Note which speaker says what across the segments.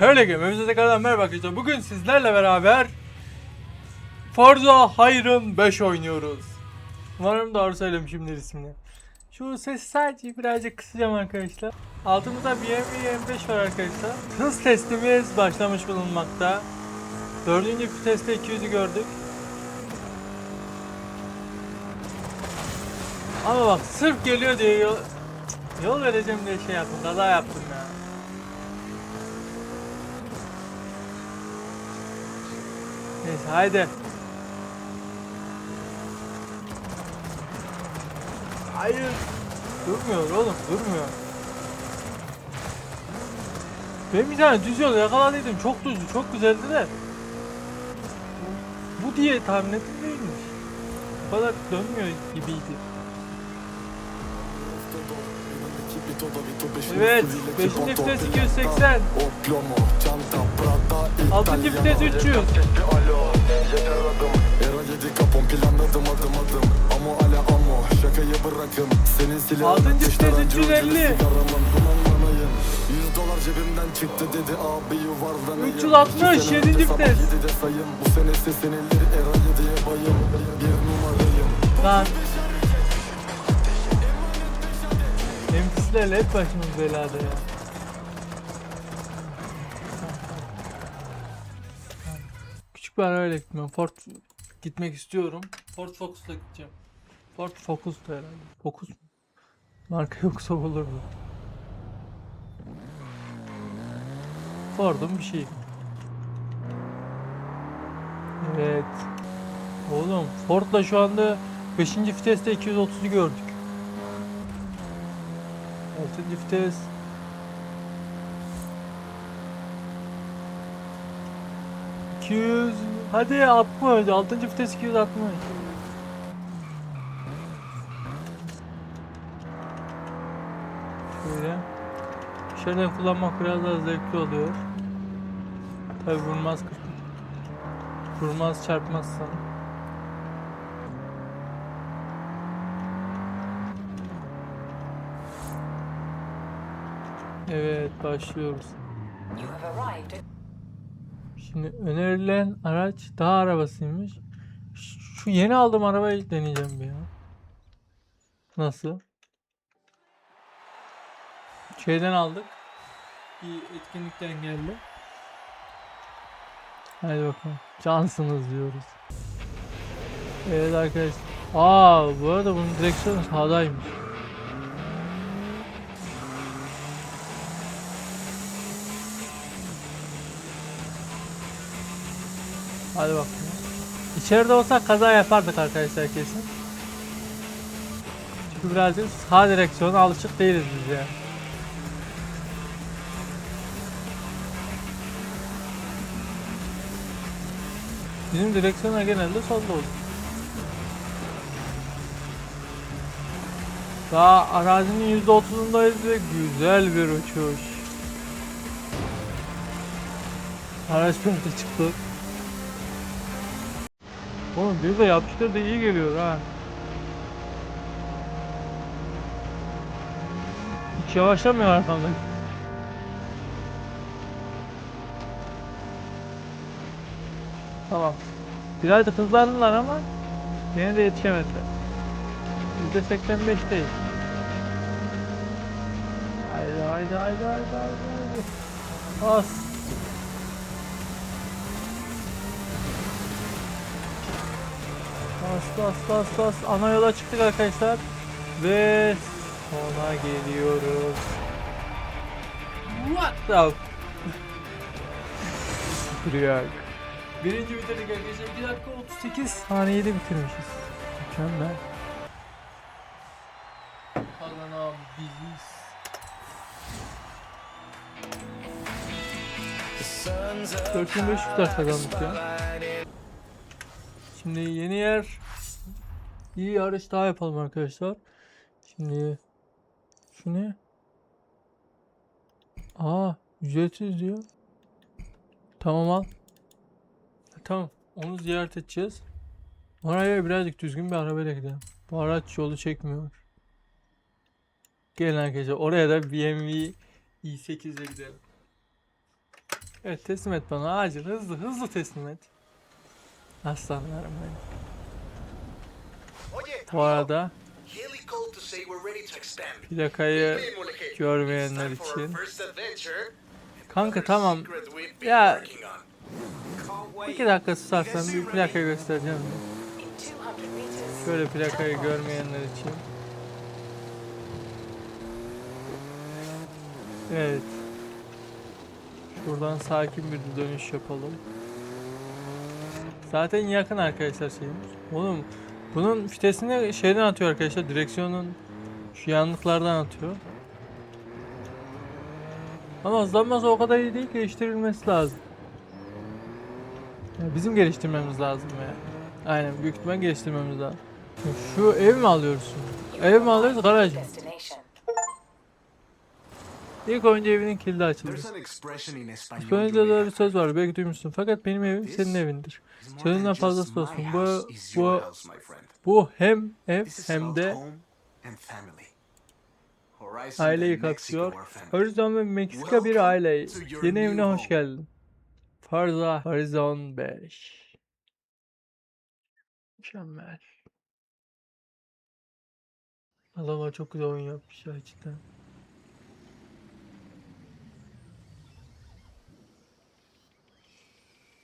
Speaker 1: Öyle gelmemize tekrardan merhaba arkadaşlar. Bugün sizlerle beraber Forza Horizon 5 oynuyoruz. Umarım doğru söylemişimdir ismini. Şu ses sadece birazcık kısacağım arkadaşlar. Altımızda BMW 25 var arkadaşlar. Hız testimiz başlamış bulunmakta. Dördüncü viteste 200'ü gördük. Ama bak sırf geliyor diye yol, yol vereceğim diye şey yaptım. Kaza yaptım ya. Neyse haydi. Hayır. Durmuyor oğlum durmuyor. Ben bir tane düz yol yakaladıydım. Çok düzdü, çok güzeldi de. Bu diye tahmin ettim değilmiş. Bu kadar dönmüyor gibiydi. Evet, 5. vites 280. Altıncı vites 300.
Speaker 2: Era 7 kapon planladım adım adım Amo ala amo şakayı bırakın Senin silahın
Speaker 1: Altıncı vites
Speaker 2: önce
Speaker 1: 350.
Speaker 2: ucunu sigaramın dumanlanayım 100
Speaker 1: Memphislerle hep başımız belada ya. Küçük bir arabayla gitmiyorum. Ford gitmek istiyorum. Ford Focus'la gideceğim. Ford Focus da herhalde. Focus mu? Marka yoksa olur mu? Ford'un bir şeyi. Evet. Oğlum Ford'la şu anda 5. viteste 230'u gördük. 6. vites. ...200... Hadi 60. 6. vites 260. Şöyle. Dışarıdan kullanmak biraz daha zevkli oluyor. Tabi vurmaz. Vurmaz çarpmazsan. Evet başlıyoruz. Şimdi önerilen araç dağ arabasıymış. Şu yeni aldığım arabayı deneyeceğim bir ya. Nasıl? Şeyden aldık. Bir etkinlikten geldi. Hadi bakalım. Cansınız diyoruz. Evet arkadaşlar. Aa bu arada bunun direksiyonu sağdaymış. Hadi bakalım. İçeride olsak kaza yapardık arkadaşlar kesin. Çünkü birazcık sağ direksiyona alışık değiliz biz ya. Bizim direksiyonlar genelde solda olur. Daha arazinin %30'undayız ve güzel bir uçuş. Araç perde çıktı. Oğlum bir de yapıştır da iyi geliyor ha. Hiç yavaşlamıyor arkamda. Tamam. Biraz da hızlandılar ama yine de yetişemediler. %85 değil. Haydi haydi haydi haydi haydi. haydi. Bas bas bas bas. Ana yola çıktık arkadaşlar. Ve sona geliyoruz. What the Duruyor. Birinci bitirdik arkadaşlar. 2 dakika 38 saniyede bitirmişiz. Mükemmel. Kazanan biziz. Dört ders kazandık ya. Şimdi yeni yer bir yarış daha yapalım arkadaşlar. Şimdi şu ne? Aa ücretsiz diyor. Tamam al. Tamam onu ziyaret edeceğiz. Oraya birazcık düzgün bir arabayla gidelim. Bu araç yolu çekmiyor. Gelin arkadaşlar oraya da BMW i8'e gidelim. Evet teslim et bana acil hızlı hızlı teslim et. Aslanlarım benim. Bu arada plakayı görmeyenler için. Kanka tamam. Ya iki dakika susarsan bir plaka göstereceğim.
Speaker 3: In 200 meters.
Speaker 1: Şöyle plakayı görmeyenler için. Evet. Şuradan sakin bir dönüş yapalım. Zaten yakın arkadaşlar şeyimiz. Oğlum bunun fitesini şeyden atıyor arkadaşlar. Direksiyonun şu yanlıklardan atıyor. Ama hızlanması o kadar iyi değil geliştirilmesi lazım. Ya bizim geliştirmemiz lazım ya. Aynen büyük geliştirmemiz lazım. Şu ev mi?
Speaker 3: You
Speaker 1: Ev mi alıyoruz garaj mı? İlk önce evinin kilidi açıldı. İspanyolca'da bir söz var belki duymuşsun fakat benim evim senin evindir. Sözünden fazlası olsun. Bu, bu, bu hem ev hem de aileyi kapsıyor. Horizon ve Meksika bir aile. Yeni evine hoş geldin. Farza Horizon 5. Mükemmel. Adamlar çok güzel oyun yapmış ya cidden.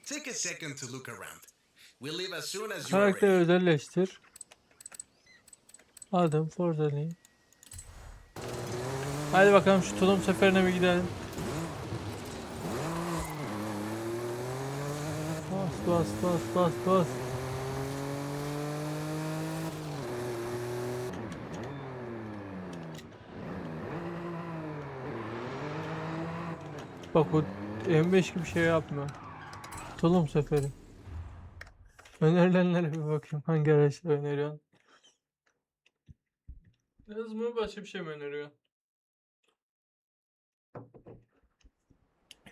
Speaker 4: Take a second to look around. We'll leave as soon as you are
Speaker 1: Karakteri
Speaker 4: ready.
Speaker 1: özelleştir. Adım Forzani. Hadi bakalım şu tulum seferine bir gidelim. Bas bas bas bas bas. Bak bu M5 gibi şey yapmıyor. Tulum seferi. Önerilenlere bir bakayım. Hangi araçları öneriyorsun? Hız mı başka bir şey mi öneriyor?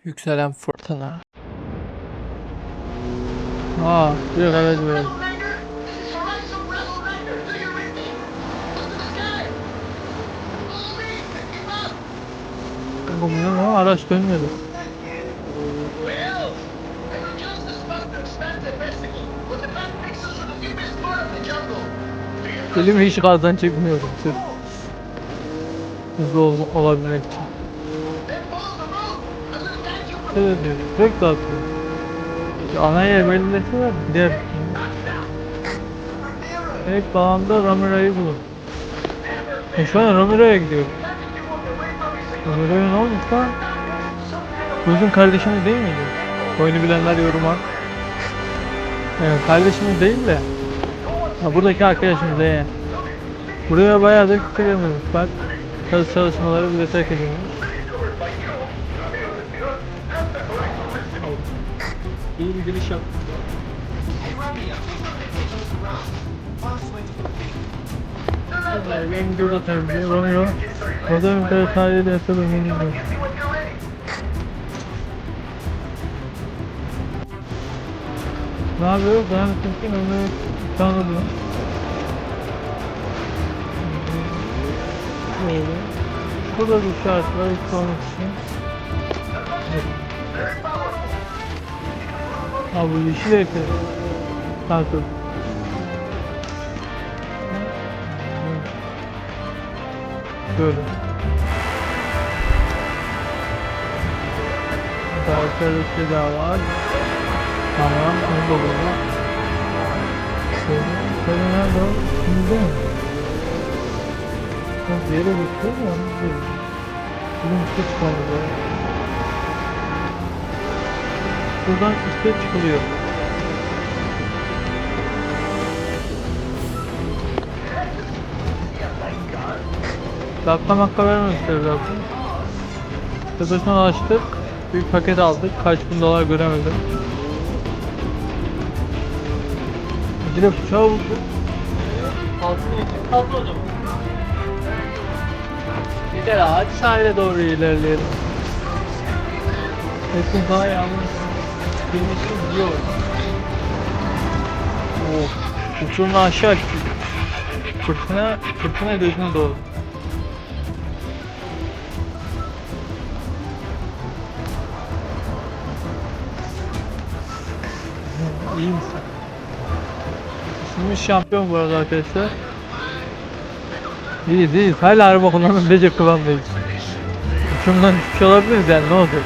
Speaker 1: Yükselen fırtına. Aa, bir araç var. Bu ne lan? Araç dönmedi. Elimi hiç gazdan çekmiyorum sırf hızlı ol olabilmek için. Evet diyor, sürekli atıyor. Şu ana yer belirlesi var, gider. İlk bağımda Ramira'yı bulun. E şu an Ramira'ya gidiyor. Ramira'ya ne olmuş lan? Kuzun kardeşiniz değil miydi? Oyunu bilenler yoruma. Evet, kardeşimiz değil de. Ha, buradaki arkadaşımız iyi. Buraya bayağıdır giremiyoruz. Bak kazı çalışmaları bile terk edilmiş. İyi bir giriş yaptık. Ben burada tabii Romeo. O da bir kere tarihi de yapalım. Ne yapıyor? Ben Türk'ün onu tanıdım. Böyle. Burada bir şart var sormak için. Ha bu yeşil ekran. Kanka. Böyle. Daha içeride daha var. Tamam, onu da bulalım. Şöyle, şöyle nerede o? Şimdi mi? Ben bir yere onu görüyorum. Bunun çıkardı böyle. Buradan üste çıkılıyor. Dakika makka vermemişler zaten. Tepesine açtık. Bir paket aldık. Kaç bin dolar göremedim. Direkt. Altını yedik. Kaldı o zaman. Gider hadi sahile doğru ilerleyelim. Esin daha yalnız. Benim için gidiyor. Oh. Uçurumda aşağı. Fırtına, fırtına gözüne doğru. İyi misin? Isınmış şampiyon bu arada arkadaşlar. İyi değil. Hala araba kullanabilecek kıvamdayız. Uçumdan düşmüş olabiliriz yani ne olacak?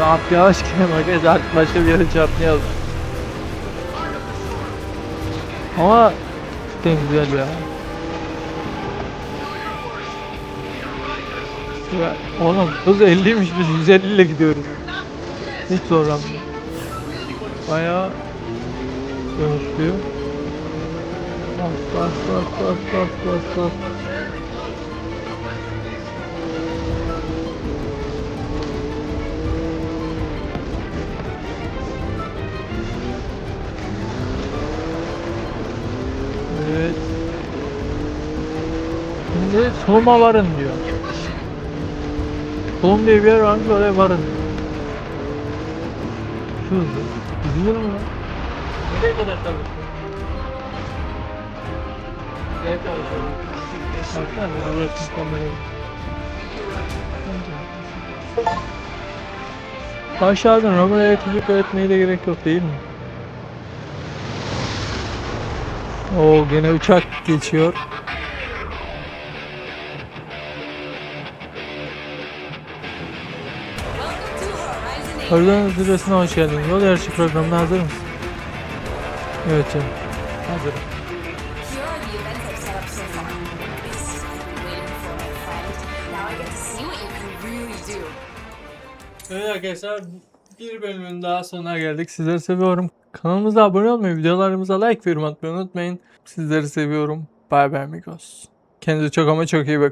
Speaker 1: Rahat yavaş gidelim arkadaşlar artık başka bir yere çarpmayalım. Ama cidden güzel ya. Ya oğlum hız 50'ymiş biz 150 ile gidiyoruz. Hiç zorlanmıyor. Bayağı dönüşlüyor. Bas bas bas bas bas bas bas. Evet. Şimdi Soluma varın diyor. Solum diye bir yer varmış oraya varın. Şu hızlı. Gidilir mi lan? Nereye kadar çalışıyor? Nereye çalışıyor? Baksana bir bırakın kamerayı. Aşağıdan Roma'ya elektrik öğretmeye de gerek yok değil mi? Oo gene uçak geçiyor. Horizon Zirvesi'ne hoş geldin. Yol yarışı programına hazır mısın? Evet canım. Hazırım. Evet arkadaşlar bir bölümün daha sonuna geldik. Sizleri seviyorum. Kanalımıza abone olmayı, videolarımıza like ve yorum atmayı unutmayın. Sizleri seviyorum. Bye bye amigos. Kendinize çok ama çok iyi bakın.